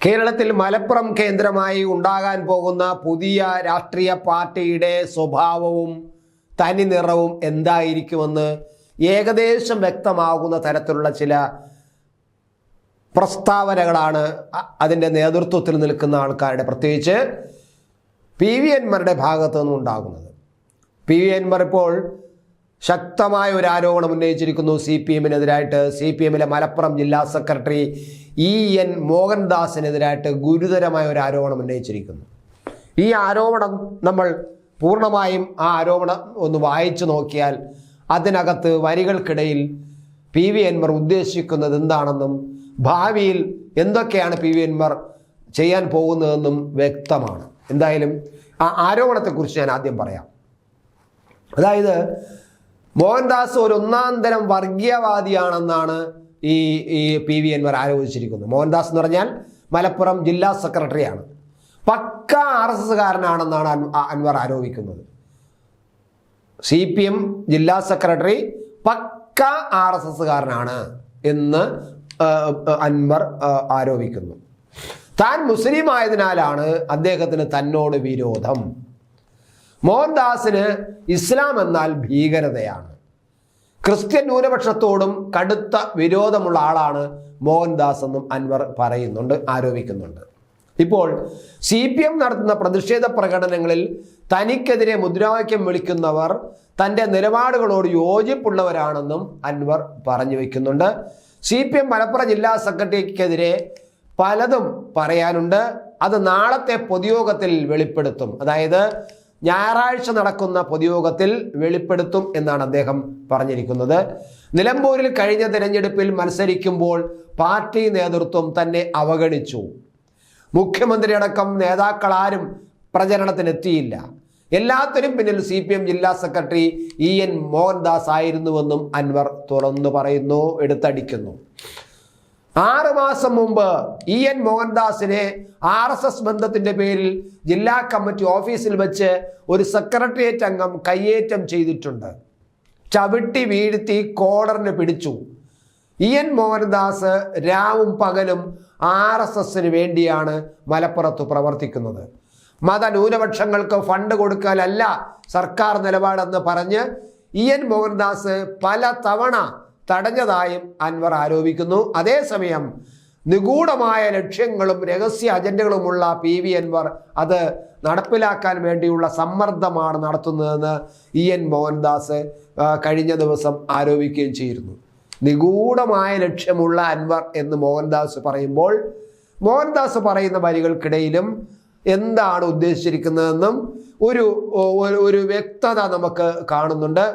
കേരളത്തിൽ മലപ്പുറം കേന്ദ്രമായി ഉണ്ടാകാൻ പോകുന്ന പുതിയ രാഷ്ട്രീയ പാർട്ടിയുടെ സ്വഭാവവും തനി നിറവും എന്തായിരിക്കുമെന്ന് ഏകദേശം വ്യക്തമാകുന്ന തരത്തിലുള്ള ചില പ്രസ്താവനകളാണ് അതിന്റെ നേതൃത്വത്തിൽ നിൽക്കുന്ന ആൾക്കാരുടെ പ്രത്യേകിച്ച് പി വി എൻമാരുടെ ഭാഗത്തു നിന്നും ഉണ്ടാകുന്നത് പി വി എൻമാർ ഇപ്പോൾ ശക്തമായ ഒരു ആരോപണം ഉന്നയിച്ചിരിക്കുന്നു സി പി എമ്മിനെതിരായിട്ട് സി പി എമ്മിലെ മലപ്പുറം ജില്ലാ സെക്രട്ടറി ഇ എൻ മോഹൻദാസിനെതിരായിട്ട് ഗുരുതരമായ ഒരു ആരോപണം ഉന്നയിച്ചിരിക്കുന്നു. ഈ ആരോപണം നമ്മൾ പൂർണമായും ആ ആരോപണം ഒന്ന് വായിച്ചു നോക്കിയാൽ അതിനകത്ത് വരികൾക്കിടയിൽ പി വി എൻമർ ഉദ്ദേശിക്കുന്നത് എന്താണെന്നും ഭാവിയിൽ എന്തൊക്കെയാണ് പി വി എൻമർ ചെയ്യാൻ പോകുന്നതെന്നും വ്യക്തമാണ്. എന്തായാലും ആ ആരോപണത്തെക്കുറിച്ച് ഞാൻ ആദ്യം പറയാം. അതായത് മോഹൻദാസ് ഒരു ഒന്നാം തരം വർഗീയവാദിയാണെന്നാണ് ഈ ഈ പി വി എൻവർ ആരോപിച്ചിരിക്കുന്നത്. മോഹൻദാസ് എന്ന് പറഞ്ഞാൽ മലപ്പുറം ജില്ലാ സെക്രട്ടറിയാണ്. പക്ക ആർ എസ് എസ്സുകാരനാണെന്നാണ് കാരനാണെന്നാണ് അൻവർ ആരോപിക്കുന്നത്. സി പി എം ജില്ലാ സെക്രട്ടറി പക്ക ആർ എസ് എസ്സുകാരനാണ് എന്ന് അൻവർ ആരോപിക്കുന്നു. താൻ മുസ്ലിം ആയതിനാലാണ് അദ്ദേഹത്തിന് തന്നോട് വിരോധം. മോഹൻദാസിന് ഇസ്ലാം എന്നാൽ ഭീകരതയാണ്. ക്രിസ്ത്യൻ ന്യൂനപക്ഷത്തോടും കടുത്ത വിരോധമുള്ള ആളാണ് മോഹൻദാസ് എന്നും അൻവർ പറയുന്നുണ്ട് ആരോപിക്കുന്നുണ്ട്. ഇപ്പോൾ സി പി എം നടത്തുന്ന പ്രതിഷേധ പ്രകടനങ്ങളിൽ തനിക്കെതിരെ മുദ്രാവാക്യം വിളിക്കുന്നവർ തന്റെ നിലപാടുകളോട് യോജിപ്പുള്ളവരാണെന്നും അൻവർ പറഞ്ഞു വയ്ക്കുന്നുണ്ട് സി പി എം മലപ്പുറം ജില്ലാ സെക്രട്ടറിക്കെതിരെ പലതും പറയാനുണ്ട്. അത് നാളത്തെ പൊതുയോഗത്തിൽ വെളിപ്പെടുത്തും. അതായത് ഞായറാഴ്ച നടക്കുന്ന പൊതുയോഗത്തിൽ വെളിപ്പെടുത്തും എന്നാണ് അദ്ദേഹം പറഞ്ഞിരിക്കുന്നത്. നിലമ്പൂരിൽ കഴിഞ്ഞ തിരഞ്ഞെടുപ്പിൽ മത്സരിക്കുമ്പോൾ പാർട്ടി നേതൃത്വം തന്നെ അവഗണിച്ചു. മുഖ്യമന്ത്രി അടക്കം നേതാക്കളാരും പ്രചരണത്തിനെത്തിയില്ല. എല്ലാത്തിനും പിന്നിൽ സി പി എം ജില്ലാ സെക്രട്ടറി ഇ എൻ മോഹൻദാസ് ആയിരുന്നുവെന്നും അൻവർ തുറന്നു പറയുന്നു എടുത്തടിക്കുന്നു. ആറ് മാസം മുമ്പ് ഇ എൻ മോഹൻദാസിനെ ആർ എസ് എസ് ബന്ധത്തിന്റെ പേരിൽ ജില്ലാ കമ്മിറ്റി ഓഫീസിൽ വെച്ച് ഒരു സെക്രട്ടേറിയറ്റ് അംഗം കയ്യേറ്റം ചെയ്തിട്ടുണ്ട്. ചവിട്ടി വീഴ്ത്തി കോളറിന് പിടിച്ചു. ഇ എൻ മോഹൻദാസ് രാവും പകലും ആർ എസ് എസിന് വേണ്ടിയാണ് മലപ്പുറത്ത് പ്രവർത്തിക്കുന്നത്. മതന്യൂനപക്ഷങ്ങൾക്ക് ഫണ്ട് കൊടുക്കാനല്ല സർക്കാർ നിലപാടെന്ന് പറഞ്ഞ് ഇ എൻ മോഹൻദാസ് പല തവണ തടഞ്ഞതായും അൻവർ ആരോപിക്കുന്നു. അതേസമയം നിഗൂഢമായ ലക്ഷ്യങ്ങളും രഹസ്യ അജണ്ടകളുമുള്ള പി വി അൻവർ അത് നടപ്പിലാക്കാൻ വേണ്ടിയുള്ള സമ്മർദ്ദമാണ് നടത്തുന്നതെന്ന് ഇ എൻ മോഹൻദാസ് കഴിഞ്ഞ ദിവസം ആരോപിക്കുകയും ചെയ്തിരുന്നു. നിഗൂഢമായ ലക്ഷ്യമുള്ള അൻവർ എന്ന് മോഹൻദാസ് പറയുമ്പോൾ മോഹൻദാസ് പറയുന്ന വരികൾക്കിടയിലും എന്താണ് ഉദ്ദേശിച്ചിരിക്കുന്നതെന്നും ഒരു ഒരു- വ്യക്തത നമുക്ക് കാണുന്നുണ്ട്.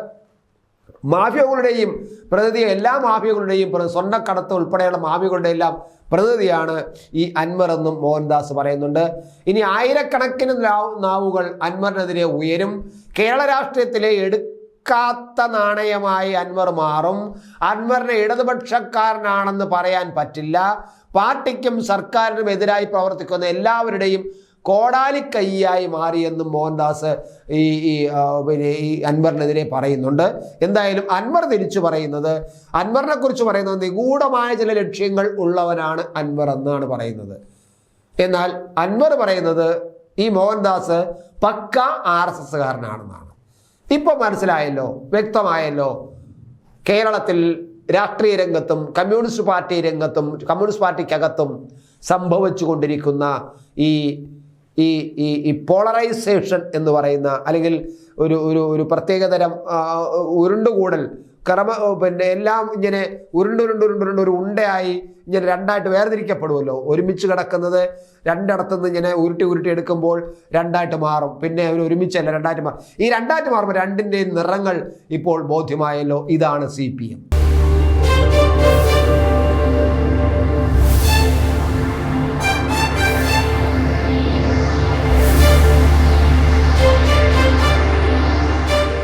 മാഫിയകളുടെയും പ്രതിനിധി എല്ലാ മാഫിയകളുടെയും സ്വർണ സ്വർണക്കടത്ത് ഉൾപ്പെടെയുള്ള മാഫിയകളുടെ എല്ലാം പ്രതിനിധിയാണ് ഈ അൻവർ എന്നും മോഹൻദാസ് പറയുന്നുണ്ട്. ഇനി ആയിരക്കണക്കിന് നാവ്- നാവുകൾ അൻവറിനെതിരെ ഉയരും. കേരള രാഷ്ട്രീയത്തിലെ എടുക്കാത്ത നാണയമായി അൻവർ മാറും. അൻവറിനെ ഇടതുപക്ഷക്കാരനാണെന്ന് പറയാൻ പറ്റില്ല. പാർട്ടിക്കും സർക്കാരിനും എതിരായി പ്രവർത്തിക്കുന്ന എല്ലാവരുടെയും കോടാലിക്കൈയായി മാറിയെന്നും മോഹൻദാസ് ഈ ഈ പിന്നെ ഈ അൻവറിനെതിരെ പറയുന്നുണ്ട്. എന്തായാലും അൻവർ തിരിച്ചു പറയുന്നത് അൻവറിനെ കുറിച്ച് പറയുന്നത് നിഗൂഢമായ ചില ലക്ഷ്യങ്ങൾ ഉള്ളവനാണ് അൻവർ എന്നാണ് പറയുന്നത്. എന്നാൽ അൻവർ പറയുന്നത് ഈ മോഹൻദാസ് പക്ക ആർ എസ് എസ്സുകാരനാണെന്നാണ്. ഇപ്പൊ മനസ്സിലായല്ലോ വ്യക്തമായല്ലോ. കേരളത്തിൽ രാഷ്ട്രീയ രംഗത്തും കമ്മ്യൂണിസ്റ്റ് പാർട്ടി രംഗത്തും കമ്മ്യൂണിസ്റ്റ് പാർട്ടിക്കകത്തും സംഭവിച്ചു കൊണ്ടിരിക്കുന്ന ഈ ഈ ഈ ഈ പോളറൈസേഷൻ എന്ന് പറയുന്ന അല്ലെങ്കിൽ ഒരു ഒരു ഒരു പ്രത്യേകതരം ഉരുണ്ടുകൂടൽ ക്രമ പിന്നെ എല്ലാം ഇങ്ങനെ ഉരുണ്ടുരുണ്ട് ഉരുണ്ടുരുണ്ട് ഒരു ഉണ്ടയായി ഇങ്ങനെ രണ്ടായിട്ട് വേർതിരിക്കപ്പെടുമല്ലോ. ഒരുമിച്ച് കിടക്കുന്നത് രണ്ടിടത്തുനിന്ന് ഇങ്ങനെ ഉരുട്ടി ഉരുട്ടി എടുക്കുമ്പോൾ രണ്ടായിട്ട് മാറും. പിന്നെ അവർ ഒരുമിച്ചല്ല രണ്ടായിട്ട് മാറും. ഈ രണ്ടായിട്ട് മാറുമ്പോൾ രണ്ടിന്റെയും നിറങ്ങൾ ഇപ്പോൾ ബോധ്യമായല്ലോ. ഇതാണ് സി പി എം.